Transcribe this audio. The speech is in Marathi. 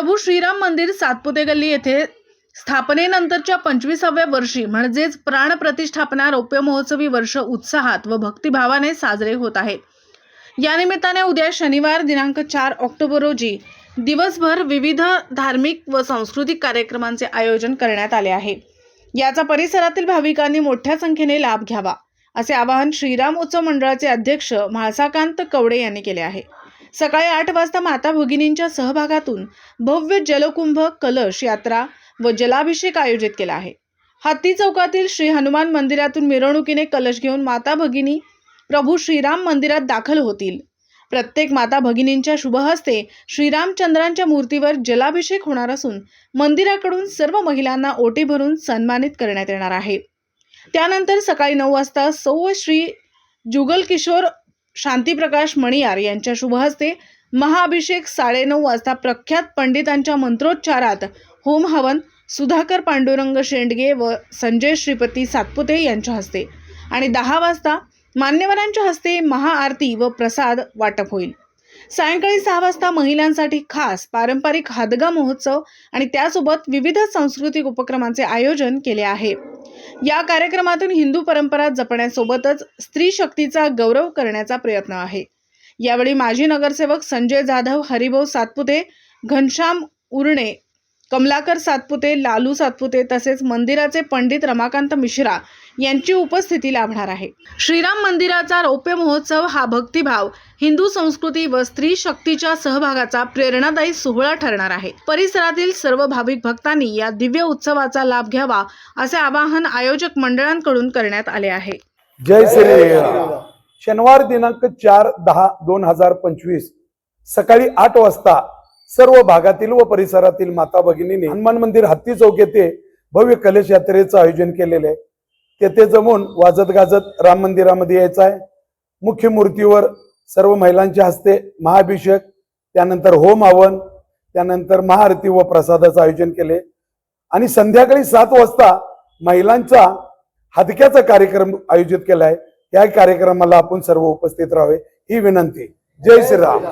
प्रभू श्रीराम मंदिर सातपुते गल्ली येथे स्थापनेनंतरच्या पंचवीसाव्या वर्षी म्हणजेच प्राणप्रतिष्ठापना रौप्य महोत्सवी वर्ष उत्साहात व भक्तिभावाने साजरे होत आहे या निमित्ताने उद्या शनिवार दिनांक चार ऑक्टोबर रोजी दिवसभर विविध धार्मिक व सांस्कृतिक कार्यक्रमांचे आयोजन करण्यात आले आहे. याचा परिसरातील भाविकांनी मोठ्या संख्येने लाभ घ्यावा असे आवाहन श्रीराम उत्सव मंडळाचे अध्यक्ष म्हाळसाकांत कवडे यांनी केले आहे. सकाळी आठ वाजता माता भगिनींच्या सहभागातून भव्य जलकुंभ कलश यात्रा व जलाभिषेक आयोजित केला आहे. हत्ती चौकातील श्री हनुमान मंदिरातून मिरवणुकीने कलश घेऊन माता भगिनी प्रभू श्रीराम मंदिरात दाखल होतील. प्रत्येक माता भगिनींच्या शुभहस्ते श्रीरामचंद्रांच्या मूर्तीवर जलाभिषेक होणार असून मंदिराकडून सर्व महिलांना ओटी भरून सन्मानित करण्यात येणार आहे. त्यानंतर सकाळी नऊ वाजता सौ श्री जुगल किशोर शांतीप्रकाश मणियार यांच्या शुभहस्ते महाअभिषेक साडेनऊ वाजता प्रख्यात पंडितांच्या मंत्रोच्चारात होम हवन सुधाकर पांडुरंग शेंडगे व संजय श्रीपती सातपुते यांच्या हस्ते. आणि दहा वाजता मान्यवरांच्या हस्ते महाआरती व प्रसाद वाटप होईल. सायंकाळी सहा वाजता महिलांसाठी खास पारंपरिक हादगा महोत्सव आणि त्यासोबत विविध सांस्कृतिक उपक्रमांचे आयोजन केले आहे. या कार्यक्रमातून हिंदू परंपरा जपण्यासोबतच स्त्री शक्तीचा गौरव करण्याचा प्रयत्न आहे. यावेळी माजी नगरसेवक संजय जाधव हरिभाऊ सातपुते घनश्याम उरणे कमलाकर सातपुते लालू सातपुते तसेच मंदिराचे पंडित रमाकांत मिश्रा यांची उपस्थिती लाभणार आहे. श्रीराम मंदिराचा रौप्य महोत्सव हा भक्तिभाव हिंदू संस्कृती व स्त्री शक्तीच्या सहभागाचा प्रेरणादायी सोहळा ठरणार आहे. परिसरातील सर्व भाविक भक्तांनी या दिव्य उत्सवाचा लाभ घ्यावा असे आवाहन आयोजक मंडळांकडून करण्यात आले आहे. जय श्रीराम. शनिवार दिनांक चार दहा दोन हजार पंचवीस सकाळी आठ वाजता सर्व भागातील व परिसरातील माता भगिनींनी हनुमान मंदिर हत्ती चौक येथे भव्य कलश यात्रेचं आयोजन केलेलं आहे. तेथे जमून वाजत गाजत राम मंदिरामध्ये यायचं आहे. मुख्य मूर्तीवर सर्व महिलांच्या हस्ते महाभिषेक त्यानंतर होम हवन त्यानंतर महाआरती व प्रसादाचं आयोजन केले. आणि संध्याकाळी सात वाजता महिलांचा हदक्याचा कार्यक्रम आयोजित केला आहे. या कार्यक्रमाला आपण सर्व उपस्थित राहावे. ही विनंती. जय श्रीराम.